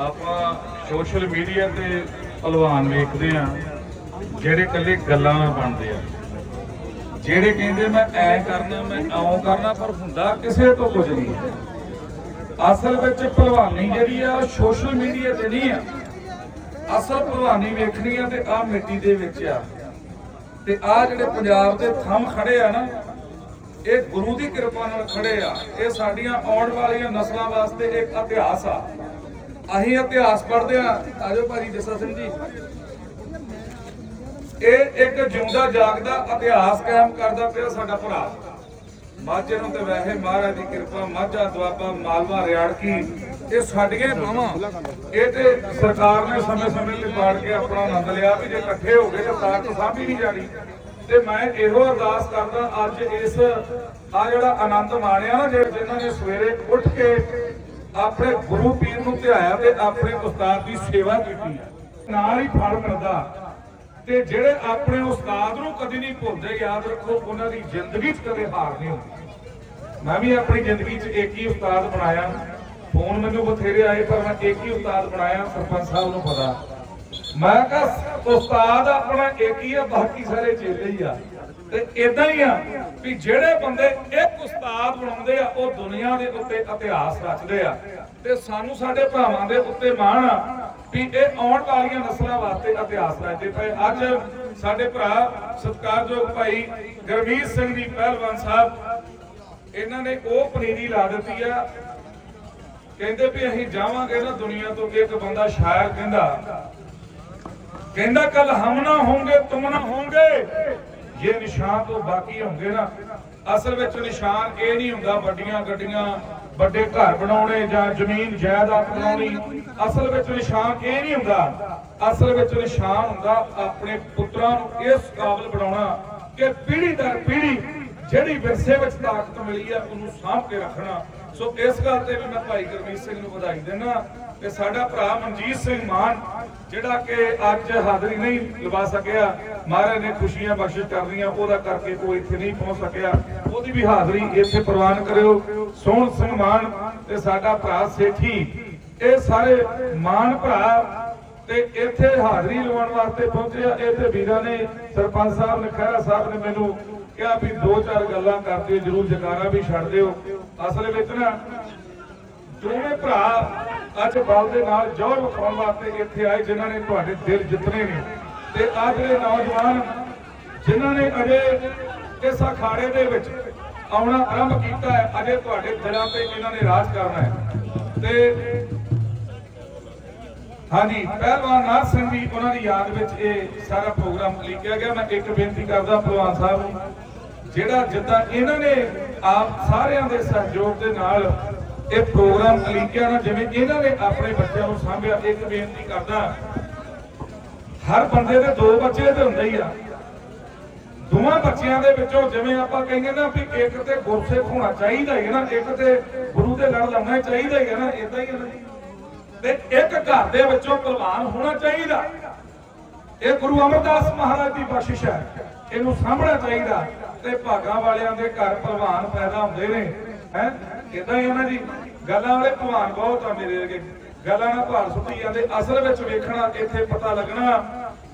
ਆਪਾਂ social media ਤੇ ਭਲਵਾਨ ਵੇਖਦੇ ਆ ਜਿਹੜੇ ਇਕੱਲੇ ਗੱਲਾਂ ਨਾਲ ਬਣਦੇ ਆ। ਜਿਹੜੇ ਕਹਿੰਦੇ ਮੈਂ ਐ ਕਰਨਾ, ਮੈਂ ਐਂ ਕਰਨਾ, ਪਰ ਹੁੰਦਾ ਕਿਸੇ ਤੋਂ ਕੁਝ ਨਹੀਂ। ਅਸਲ ਵਿੱਚ ਭਲਵਾਨੀ ਜਿਹੜੀ ਆ ਸੋਸ਼ਲ ਮੀਡੀਆ ਤੇ ਨਹੀਂ ਆ। ਅਸਲ ਭਲਵਾਨੀ ਵੇਖਣੀ ਆ ਤੇ ਆ ਮਿੱਟੀ ਦੇ ਵਿੱਚ ਆ। ਤੇ ਆ ਜਿਹੜੇ ਪੰਜਾਬ ਦੇ ਥੰਮ ਖੜੇ ਆ ਨਾ, ਇਹ ਗੁਰੂ ਦੀ ਕਿਰਪਾ ਨਾਲ ਖੜੇ ਆ। ਇਹ ਸਾਡੀਆਂ ਆਉਣ ਵਾਲੀਆਂ ਨਸਲਾਂ ਵਾਸਤੇ ਇੱਕ ਇਤਿਹਾਸ ਆ। ਅਸੀਂ ਇਤਿਹਾਸ ਪੜ੍ਹਦੇ ਆ ਆਜੋ ਭਾਜੀ ਜੱਸਾ ਸਿੰਘ ਜੀ। ਇਹ ਇੱਕ ਜਿਉਂਦਾ ਜਾਗਦਾ ਇਤਿਹਾਸ ਕਾਇਮ ਕਰਦਾ ਪਿਆ ਸਾਡਾ ਭਰਾ। ਮਾਝੇ ਨੂੰ ਤੇ ਵੈਸੇ ਮਹਾਰਾਜ ਦੀ ਕਿਰਪਾ, ਮਾਝਾ, ਦੁਆਬਾ, ਮਾਲਵਾ, ਰਿਆੜਕੀ, ਇਹ ਸਾਡੀਆਂ ਬਾਵਾਂ ਇਹ ਤੇ ਸਰਕਾਰ ਨੇ ਸਮੇਂ-ਸਮੇਂ ਤੇ ਪਾੜ ਕੇ ਆਪਣਾ ਆਨੰਦ ਲਿਆ ਵੀ ਜੇ ਇਕੱਠੇ ਹੋ ਗਏ ਤਾਂ ਤਾਕਤ ਸਾਂਭੀ ਨਹੀਂ ਜਾਣੀ। ਤੇ ਮੈਂ ਇਹੋ ਅਰਦਾਸ ਕਰਦਾ, ਅੱਜ ਇਸ ਆ ਜਿਹੜਾ ਆਨੰਦ ਮਾਣਿਆ ਨਾ ਜੇ ਜਿਨ੍ਹਾਂ ਨੇ ਸਵੇਰੇ ਉੱਠ ਕੇ ਆਪਣੇ ਗੁਰੂ ਪੀਰ ਨੂੰ ਧਿਆਇਆ ਤੇ ਆਪਣੇ ਉਸਤਾਦ ਦੀ ਸੇਵਾ ਕੀਤੀ। ਨਾਲ ਹੀ ਫਲ ਮਿਲਦਾ। ਤੇ ਜਿਹੜੇ ਆਪਣੇ ਉਸਤਾਦ ਨੂੰ ਕਦੀ ਨਹੀਂ ਭੁੱਲਦੇ, ਯਾਦ ਰੱਖੋ, ਉਹਨਾਂ ਦੀ ਜ਼ਿੰਦਗੀ 'ਚ ਕਦੇ ਹਾਰ ਨਹੀਂ ਹੁੰਦੀ। ਮੈਂ ਵੀ ਆਪਣੀ ਜ਼ਿੰਦਗੀ 'ਚ ਇੱਕ ਹੀ ਉਸਤਾਦ ਬਣਾਇਆ। ਫੋਨ ਮੈਨੂੰ ਬਥੇਰੇ ਆਏ, ਪਰ ਮੈਂ ਇੱਕ ਹੀ ਉਸਤਾਦ ਬਣਾਇਆ, ਸਰਪੰਚ ਸਾਹਿਬ ਨੂੰ ਪਤਾ। ਮੈਂ ਕਿਹਾ, ਉਸਤਾਦ ਆਪਣਾ ਇੱਕ ਹੀ ਆ, ਬਾਕੀ ਸਾਰੇ ਚੇਲੇ ਹੀ ਆ। ਤੇ ਇਦਾਂ ਹੀ ਆ ਵੀ ਜਿਹੜੇ ਬੰਦੇ ਇੱਕ ਉਸਤਾਦ ਬਣਾਉਂਦੇ ਆ, ਉਹ ਦੁਨੀਆ ਦੇ ਉੱਤੇ ਇਤਿਹਾਸ ਰਚਦੇ ਆ। ਤੇ ਸਾਨੂੰ ਸਾਡੇ ਭਰਾਵਾਂ ਦੇ ਉੱਤੇ ਮਾਣ ਆ ਵੀ ਇਹ ਆਉਣ ਵਾਲੀਆਂ ਨਸਲਾਂ ਵਾਸਤੇ ਇਤਿਹਾਸ ਰਚਦੇ ਪਏ। ਅੱਜ ਸਾਡੇ ਭਰਾ ਸਤਿਕਾਰਯੋਗ ਭਾਈ ਗਰਮੀਤ ਸਿੰਘ ਜੀ ਪਹਿਲਵਾਨ ਸਾਹਿਬ, ਇਹਨਾਂ ਨੇ ਉਹ ਪਨੀਰੀ ਲਾ ਦਿੱਤੀ ਆ। ਕਹਿੰਦੇ ਵੀ ਅਸੀਂ ਜਾਵਾਂਗੇ ਨਾ ਦੁਨੀਆ ਤੋਂ ਇੱਕ ਬੰਦਾ ਸ਼ਾਇਰ ਕਹਿੰਦਾ ਕਹਿੰਦਾ ਕੱਲ ਹਮ ਨਾ ਹੋਂਗੇ ਤੁਮ ਨਾ ਹੋਂਗੇ ਇਹ ਨਿਸ਼ਾਨ ਤੋਂ ਬਾਕੀ ਹੋਣਗੇ ਨਾ, ਅਸਲ ਵਿੱਚ ਨਿਸ਼ਾਨ ਇਹ ਨਹੀਂ ਹੁੰਦਾ ਵੱਡੀਆਂ ਗੱਡੀਆਂ, ਵੱਡੇ ਘਰ ਬਣਾਉਣੇ ਜਾਂ ਜ਼ਮੀਨ ਜਾਇਦਾਦ ਬਣਾਉਣੀ। ਅਸਲ ਵਿੱਚ ਨਿਸ਼ਾਨ ਇਹ ਨਹੀਂ ਹੁੰਦਾ। ਅਸਲ ਵਿੱਚ ਨਿਸ਼ਾਨ ਹੁੰਦਾ ਆਪਣੇ ਪੁੱਤਰਾਂ ਨੂੰ ਇਸ ਕਾਬਲ ਬਣਾਉਣਾ ਕਿ ਪੀੜ੍ਹੀ ਦਰ ਪੀੜ੍ਹੀ ਜਿਹੜੀ ਵਿਰਸੇ ਵਿੱਚ ਤਾਕਤ ਮਿਲੀ ਆ, ਉਹਨੂੰ ਸਾਂਭ ਕੇ ਰੱਖਣਾ। ਸੋ ਇਸ ਗੱਲ ਤੇ ਵੀ ਮੈਂ ਭਾਈ ਗੁਰਮੀਤ ਸਿੰਘ ਨੂੰ ਵਧਾਈ ਦਿੰਦਾ। ਤੇ ਸਾਡਾ ਭਰਾ ਮਨਜੀਤ ਸਿੰਘ ਮਾਨ, ਜਿਹੜਾ ਕਿ ਅੱਜ ਹਾਜ਼ਰੀ ਨਹੀਂ ਲਵਾ ਸਕਿਆ, ਮਹਾਰਾਜ ਨੇ ਖੁਸ਼ੀਆਂ ਬਖਸ਼ਿਸ਼ ਕਰਨੀਆਂ, ਉਹਦਾ ਕਰਕੇ ਉਹ ਇੱਥੇ ਨਹੀਂ ਪਹੁੰਚ ਸਕਿਆ। ਉਹਦੀ ਵੀ ਹਾਜ਼ਰੀ ਇੱਥੇ ਪ੍ਰਵਾਨ ਕਰਿਓ। ਸੋਹਣ ਸਿੰਘ ਮਾਨ ਤੇ ਸਾਡਾ ਭਰਾ ਸੇਠੀ, ਇਹ ਸਾਰੇ ਮਾਨ ਭਰਾ ਤੇ ਇੱਥੇ ਹਾਜ਼ਰੀ ਲਵਾਉਣ ਵਾਸਤੇ ਪਹੁੰਚੇ ਇੱਥੇ ਵੀਰਾਂ ਨੇ, ਸਰਪੰਚ ਸਾਹਿਬ ਨੇ, ਖਹਿਰਾ ਸਾਹਿਬ ਨੇ ਮੈਨੂੰ ਕਿਹਾ ਵੀ ਦੋ ਚਾਰ ਗੱਲਾਂ ਕਰਦੇ ਜਰੂਰ ਜਕਾਰਾ ਵੀ ਛੱਡ ਦਿਓ। ਅਸਲ ਵਿੱਚ ਨਾ ਦੋਵੇਂ ਭਰਾ ਅੱਜ ਬਲ ਦੇ ਨਾਲ ਜੋਰ ਵਿਖਾਉਣ ਵਾਸਤੇ ਇੱਥੇ ਆਏ, ਜਿਨ੍ਹਾਂ ਨੇ ਤੁਹਾਡੇ ਦਿਲ ਜਿੱਤਨੇ ਨੇ। ਤੇ ਆ ਜਿਹੜੇ ਨੌਜਵਾਨ, ਜਿਨ੍ਹਾਂ ਨੇ ਅਜੇ ਇਸ ਅਖਾੜੇ ਦੇ ਵਿੱਚ ਆਉਣਾ ਆਰੰਭ ਕੀਤਾ ਹੈ, ਅਜੇ ਤੁਹਾਡੇ ਦਿਲਾਂ ਤੇ ਇਹਨਾਂ ਨੇ ਰਾਜ ਕਰਨਾ ਹੈ। ਤੇ ਹਾਂਜੀ, ਪਹਿਲਵਾਨ ਨਾਥ ਸਿੰਘ ਜੀ, ਉਹਨਾਂ ਦੀ ਯਾਦ ਵਿੱਚ ਇਹ ਸਾਰਾ ਪ੍ਰੋਗਰਾਮ ਲਿਖਿਆ ਗਿਆ। ਮੈਂ ਇੱਕ ਬੇਨਤੀ ਕਰਦਾ ਪਹਿਲਵਾਨ ਸਾਹਿਬ ਨੂੰ, ਜਿਹੜਾ ਜਿੱਦਾਂ ਇਹਨਾਂ ਨੇ ਆਪ ਸਾਰਿਆਂ ਦੇ ਸਹਿਯੋਗ ਦੇ ਨਾਲ ਇਹ ਪ੍ਰੋਗਰਾਮ ਤਰੀਕਿਆਂ ਨਾਲ ਜਿਵੇਂ ਇਹਨਾਂ ਨੇ ਆਪਣੇ ਬੱਚਿਆਂ ਨੂੰ ਸਾਂਭਿਆ ਇੱਕ ਬੇਨਤੀ ਕਰਦਾ। ਹਰ ਬੰਦੇ ਦੇ ਦੋ ਬੱਚੇ ਤੇ ਹੁੰਦੇ ਹੀ ਆ। ਦੋਵਾਂ ਬੱਚਿਆਂ ਦੇ ਵਿੱਚੋਂ ਜਿਵੇਂ ਆਪਾਂ ਕਹਿੰਦੇ ਨਾ ਵੀ ਇੱਕ ਤੇ ਗੁਰਸਿੱਖ ਹੋਣਾ ਚਾਹੀਦਾ ਹੈ ਨਾ, ਇੱਕ ਤੇ ਗੁਰੂ ਦੇ ਲੜ ਲਾਉਣਾ ਚਾਹੀਦਾ ਹੈ ਨਾ ਇਦਾਂ ਹੀ ਹੈ ਨਾ। ਤੇ ਇੱਕ ਘਰ ਦੇ ਵਿੱਚੋਂ ਪਹਿਲਵਾਨ ਹੋਣਾ ਚਾਹੀਦਾ। ਇਹ ਗੁਰੂ ਅਮਰਦਾਸ ਮਹਾਰਾਜ ਦੀ ਬਖਸ਼ਿਸ਼ ਹੈ। ਇਹਨੂੰ ਸਾਂਭਣਾ ਚਾਹੀਦਾ। ਤੇ ਭਾਗਾਂ ਵਾਲਿਆਂ ਦੇ ਘਰ ਪਹਿਲਵਾਨ ਪੈਦਾ ਹੁੰਦੇ ਨੇ। ਹੈ? ਇਦਾਂ ਹੀ ਉਹਨਾਂ ਦੀ ਗੱਲਾਂ ਵਾਲੇ ਪਹਿਲਵਾਨ ਬਹੁਤ ਆ ਮੇਰੇ ਅੱਗੇ ਗੱਲਾਂ ਨਾਲ ਭਾਰ ਸੁੱਟੀ ਜਾਂਦੇ। ਅਸਲ ਵਿੱਚ ਵੇਖਣਾ, ਇੱਥੇ ਪਤਾ ਲੱਗਣਾ,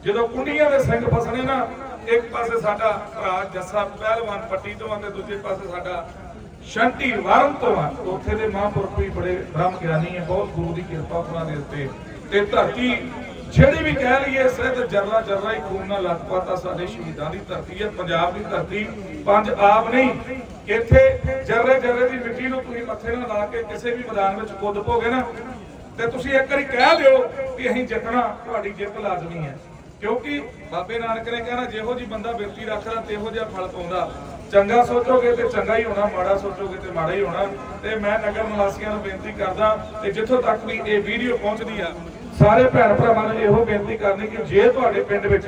ਜਦੋਂ ਕੁੰਡੀਆਂ ਦੇ ਸਿੰਘ ਫਸਣੇ ਨਾ, ਇੱਕ ਪਾਸੇ ਸਾਡਾ ਭਰਾ ਜੱਸਾ ਪਹਿਲਵਾਨ ਪੱਟੀ ਤੋਂ ਆ ਦੂਜੇ ਪਾਸੇ ਸਾਡਾ ਸ਼ੰਟੀ ਵਰਨ ਤੋਂ ਆ। ਉੱਥੇ ਦੇ ਮਹਾਂਪੁਰਖ ਵੀ ਬੜੇ ਬ੍ਰਹਮ ਗਿਆਨੀ ਹੈ ਬਹੁਤ ਗੁਰੂ ਦੀ ਕਿਰਪਾ ਉਹਨਾਂ ਦੇ ਉੱਤੇ। ਤੇ ਧਰਤੀ, ਜਿਹੜੀ ਵੀ ਕਹਿ ਲਈਏ, ਸਿੱਧ ਜਰਲਾ ਜਰਲਾ ਹੀ ਖੂਨ ਨਾਲ ਲੱਤਪਾਤਾ ਸਾਡੇ ਸ਼ਹੀਦਾਂ ਦੀ ਧਰਤੀ ਹੈ ਪੰਜਾਬ ਦੀ ਧਰਤੀ। ਪੰਜ ਆਪ ਨਹੀਂ ਇੱਥੇ ਜਰਰੇ ਜਰਰੇ ਦੀ ਮਿੱਟੀ ਨੂੰ ਤੁਸੀਂ ਮੱਥੇ ਨਾਲ ਲਾ ਕੇ ਕਿਸੇ ਵੀ ਮੈਦਾਨ ਵਿੱਚ ਕੁੱਦ ਪੋਗੇ ਨਾ, ਤੇ ਤੁਸੀਂ ਇੱਕ ਵਾਰੀ ਕਹਿ ਦਿਓ ਵੀ ਅਸੀਂ ਜਿੱਤਣਾ, ਤੁਹਾਡੀ ਜਿੱਤ ਲਾਜ਼ਮੀ ਹੈ। ਕਿਉਂਕਿ ਬਾਬੇ ਨਾਨਕ ਨੇ ਕਹਿਣਾ ਜਿਹੋ ਜੀ ਬੰਦਾ ਬਿਰਤੀ ਰੱਖਦਾ, ਤੇਹੋ ਜਿਹਾ ਫਲ ਪਾਉਂਦਾ। ਚੰਗਾ ਸੋਚੋਗੇ ਤੇ ਚੰਗਾ ਹੀ ਹੋਣਾ, ਮਾੜਾ ਸੋਚੋਗੇ ਤੇ ਮਾੜਾ ਹੀ ਹੋਣਾ। ਤੇ ਮੈਂ ਨਗਰ ਨਿਵਾਸੀਆਂ ਨੂੰ ਬੇਨਤੀ ਕਰਦਾ ਤੇ ਜਿੱਥੋਂ ਤੱਕ ਵੀ ਇਹ ਵੀਡੀਓ ਪਹੁੰਚਦੀ ਆ, ਸਾਰੇ ਭੈਣ ਭਰਾਵਾਂ ਨੂੰ ਇਹੋ ਬੇਨਤੀ ਕਰਨੀ ਕਿ ਜੇ ਤੁਹਾਡੇ ਪਿੰਡ ਵਿੱਚ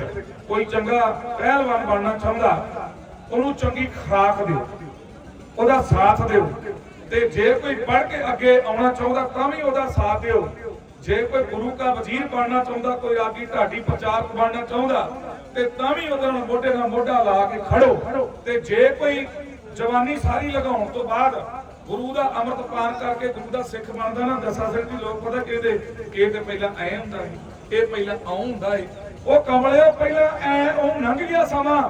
ਕੋਈ ਚੰਗਾ ਪਹਿਲਵਾਨ ਬਣਨਾ ਚਾਹੁੰਦਾ, ਉਹਨੂੰ ਚੰਗੀ ਖੁਰਾਕ ਦਿਓ। ਉਹਦਾ ਸਾਥ ਦਿਓ। ਤੇ ਜੇ ਕੋਈ ਪੜ੍ਹ ਕੇ ਅੱਗੇ ਆਉਣਾ ਚਾਹੁੰਦਾ, ਤਾਂ ਵੀ ਉਹਦਾ ਸਾਥ ਦਿਓ। ਜੇ ਕੋਈ ਗੁਰੂ ਦਾ ਵਜ਼ੀਰ ਬਣਨਾ ਚਾਹੁੰਦਾ, ਕੋਈ ਆਗੀ ਢਾਡੀ ਪ੍ਰਚਾਰਕ ਬਣਨਾ ਚਾਹੁੰਦਾ, ਤੇ ਤਾਂ ਵੀ ਉਹਦੇ ਨਾਲ ਮੋਢੇ ਨਾਲ ਮੋਢਾ ਲਾ ਕੇ ਖੜੋ। ਤੇ ਜੇ ਕੋਈ ਜਵਾਨੀ ਸਾਰੀ ਲਗਾਉਣ ਤੋਂ ਬਾਅਦ ਗੁਰੂ ਦਾ ਅੰਮ੍ਰਿਤ ਪਾਨ ਕਰਕੇ ਗੁਰੂ ਦਾ ਸਿੱਖ ਬਣਦਾ ਨਾ, ਦਸਾਂ ਸਿੰਘ ਦੀ ਲੋਕ ਪਤਾ ਕਹਿੰਦੇ ਇਹ ਤੇ ਪਹਿਲਾਂ ਐ ਹੁੰਦਾ ਸੀ, ਇਹ ਪਹਿਲਾਂ ਆਉਂ ਹੁੰਦਾ ਸੀ। ਉਹ ਕਮਲਿਓ, ਪਹਿਲਾਂ ਐ, ਉਹ ਲੰਘ ਗਿਆ ਸਮਾਂ।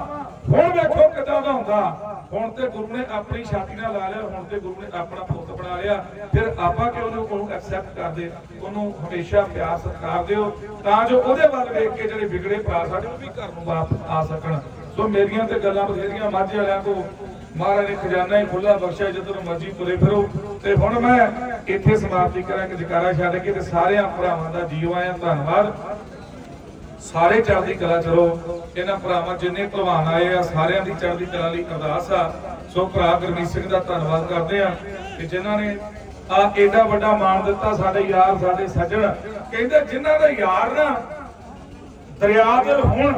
ਹੁਣ ਵੇਖੋ ਕਿਦਾਂ ਦਾ ਹੁੰਦਾ। ਹੁਣ ਤੇ ਗੁਰੂ ਨੇ ਆਪਣੀ ਛਾਤੀ ਨਾਲ ਲਾ ਲਿਆ, ਹੁਣ ਤੇ ਗੁਰੂ ਨੇ ਆਪਣਾ ਪੁੱਤ ਬਣਾ ਲਿਆ। ਫਿਰ ਆਪਾਂ ਕਿਉਂ ਉਹਨੂੰ ਉਹਨੂੰ ਐਕਸੈਪਟ ਕਰਦੇ? ਉਹਨੂੰ ਹਮੇਸ਼ਾ ਪਿਆਰ, ਸਤਿਕਾਰ ਦਿਓ, ਤਾਂ ਜੋ ਉਹਦੇ ਵੱਲ ਵੇਖ ਕੇ ਜਿਹੜੇ ਵਿਗੜੇ ਭਰਾ ਸਾਡੇ, ਉਹ ਵੀ ਘਰ ਨੂੰ ਵਾਪਸ ਆ ਸਕਣ। ਸੋ ਮੇਰੀਆਂ ਤੇ ਗੱਲਾਂ ਬਥੇਰੀਆਂ, ਮਾਝੇ ਵਾਲਿਆਂ ਤੋਂ ਮਹਾਰਾਜ ਨੇ ਖਜ਼ਾਨਾ ਹੀ ਖੁੱਲਾ ਬਖਸ਼ਿਆ ਜਦੋਂ ਮਰਜ਼ੀ ਤੁਰੇ ਫਿਰੋ। ਤੇ ਹੁਣ ਮੈਂ ਇੱਥੇ ਸਮਾਪਤੀ ਕਰਾਂ ਕਿ ਜਕਾਰਾ ਛੱਡ ਕੇ ਤੇ ਸਾਰਿਆਂ ਭਰਾਵਾਂ ਦਾ ਜੀਵ ਆਇਆ ਧੰਨਵਾਦ। ਸਾਰੇ ਚੜ੍ਹਦੀ ਕਲਾ ਚਲੋ ਇਹਨਾਂ ਭਰਾਵਾਂ ਜਿੰਨੇ ਭਲਵਾਨ ਆਏ ਆ, ਸਾਰਿਆਂ ਦੀ ਚੜ੍ਹਦੀ ਕਲਾ ਲਈ ਅਰਦਾਸ ਆ। ਸੋ ਭਰਾ ਗੁਰਮੀਤ ਸਿੰਘ ਦਾ ਧੰਨਵਾਦ ਕਰਦੇ ਆ ਕਿ ਜਿਨ੍ਹਾਂ ਨੇ ਆ ਏਡਾ ਵੱਡਾ ਮਾਣ ਦਿੱਤਾ ਸਾਡੇ ਯਾਰ, ਸਾਡੇ ਸੱਜਣ। ਕਹਿੰਦੇ ਜਿਨ੍ਹਾਂ ਦਾ ਯਾਰ ਨਾ ਦਰਿਆ ਦੇ ਹੁਣ,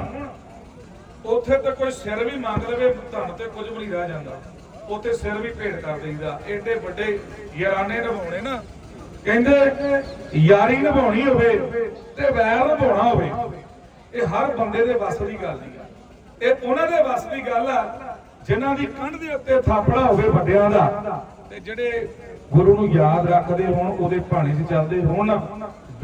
ਉੱਥੇ ਤੇ ਕੋਈ ਸਿਰ ਵੀ ਮੰਗ ਲਵੇ, ਧਨ ਤੇ ਕੁਝ ਵੀ ਨਹੀਂ ਰਹਿ ਜਾਂਦਾ। ਉੱਥੇ ਸਿਰ ਵੀ ਭੇਟ ਕਰ ਦਈਦਾ। ਏਡੇ ਵੱਡੇ ਯਾਰਾਨੇ ਨਿਭਾਉਣੇ ਨਾ। ਕਹਿੰਦੇ ਯਾਰੀ ਨਿਭਾਉਣੀ ਹੋਵੇ ਤੇ ਵੈਰ ਨਿਭਾਉਣਾ ਹੋਵੇ। ਇਹ ਹਰ ਬੰਦੇ ਦੇ ਵੱਸ ਦੀ ਗੱਲ ਨਹੀਂ ਆ ਇਹ ਉਹਨਾਂ ਦੇ ਵੱਸ ਦੀ ਗੱਲ ਆ, ਜਿਨ੍ਹਾਂ ਦੀ ਕੰਧ ਦੇ ਉੱਤੇ ਥਾਪੜਾ ਹੋਵੇ ਵੱਡਿਆਂ ਦਾ। ਤੇ ਜਿਹੜੇ ਗੁਰੂ ਨੂੰ ਯਾਦ ਰੱਖਦੇ ਹੋਣ, ਉਹਦੇ ਭਾਣੇ 'ਚ ਚੱਲਦੇ ਹੋਣ,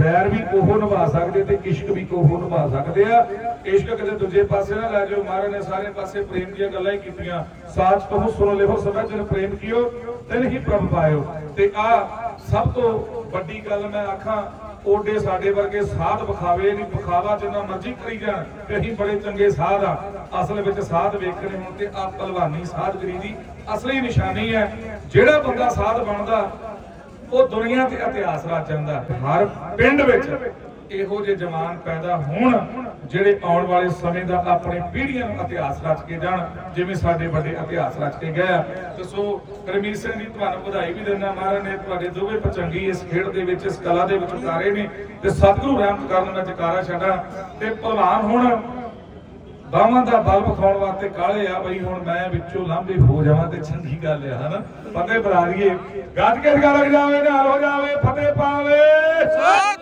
ਵੈਰ ਵੀ ਉਹ ਨਿਭਾ ਸਕਦੇ ਤੇ ਇਸ਼ਕ ਵੀ ਉਹ ਨਿਭਾ ਸਕਦੇ ਆ। ਇਸ਼ਕ ਕਦੇ ਦੂਜੇ ਪਾਸੇ ਨਾ ਲੈ ਜਾਓ, ਮਹਾਰਾਜ ਨੇ ਸਾਰੇ ਪਾਸੇ ਪ੍ਰੇਮ ਦੀਆਂ ਗੱਲਾਂ ਹੀ ਕੀਤੀਆਂ। ਸਾਚ ਕਹੋ, ਸੁਣੋ, ਲਿਖੋ ਸਭਾ ਜਨ ਪ੍ਰੇਮ ਕੀਓ, ਤਿਨ ਹੀ ਪ੍ਰਭ ਪਾਇਓ। ਤੇ ਆ ਸਭ ਤੋਂ ਵੱਡੀ ਗੱਲ ਮੈਂ ਆਖਾਂ ਓਡੇ ਸਾਡੇ ਵਰਗੇ ਸਾਧ ਵਿਖਾਵੇ ਨਹੀਂ ਵਿਖਾਵਾ ਜਿੰਨਾ ਮਰਜ਼ੀ ਕਰੀ ਜਾਣ, ਤੇ ਅਸੀਂ ਬੜੇ ਚੰਗੇ ਸਾਧ ਆ। ਅਸਲ ਵਿੱਚ ਸਾਧ ਵੇਖਣੇ ਹੋਣ ਤੇ ਆ ਪਹਿਲਵਾਨੀ ਸਾਧਗਰੀ ਦੀ ਅਸਲੀ ਨਿਸ਼ਾਨੀ ਹੈ। ਜਿਹੜਾ ਬੰਦਾ ਸਾਧ ਬਣਦਾ, ਉਹ ਦੁਨੀਆ ਤੇ ਇਤਿਹਾਸ ਰਚ ਜਾਂਦਾ। ਹਰ ਪਿੰਡ ਵਿੱਚ ਇਹੋ ਜਿਹੇ ਜਵਾਨ ਪੈਦਾ ਹੋਣ ਜਿਹੜੇ ਆਉਣ ਵਾਲੇ ਸਮੇਂ ਦਾ ਆਪਣੇ ਪੀੜ੍ਹੀਆਂ ਨੂੰ ਇਤਿਹਾਸ ਰਚ ਕੇ ਜਾਣ, ਜਿਵੇਂ ਸਾਡੇ ਵੱਡੇ ਇਤਿਹਾਸ ਰਚ ਕੇ ਗਏ ਤੇ ਸੋ ਰਮੀਰ ਸਿੰਘ ਜੀ, ਤੁਹਾਨੂੰ ਵਧਾਈ ਵੀ ਦਿੰਦਾ ਮਹਾਰਾਜ ਨੇ, ਤੁਹਾਡੇ ਦੋਵੇਂ ਪਚੰਗੀ ਇਸ ਖੇਡ ਦੇ ਵਿੱਚ, ਇਸ ਕਲਾ ਦੇ ਵਿੱਚ ਉਤਾਰੇ ਨੇ। ਤੇ ਸਤਿਗੁਰੂ ਰਹਿਮਤ ਕਰਨ ਮੈਂ ਜਕਾਰਾ ਛੱਡਾਂ। ਤੇ ਭਲਵਾਨ ਹੁਣ ਬਾਹਾਂ ਦਾ ਬਲ ਵਿਖਾਉਣ ਵਾਸਤੇ ਕਾਲੇ ਆ, ਬਈ ਹੁਣ ਮੈਂ ਵਿੱਚੋਂ ਲਾਂਭੇ ਹੋ ਜਾਵਾਂ ਤੇ ਚੰਗੀ ਗੱਲ ਆ, ਹਨਾ? ਫਤਿਹ ਬੁਲਾਈਏ ਗੱਜ ਕੇ ਗਾ ਜਾਵੇ ਨਾਲ ਹੋ ਜਾਵੇ, ਫਤਿਹ ਪਾਵੇ। ਸਤਿ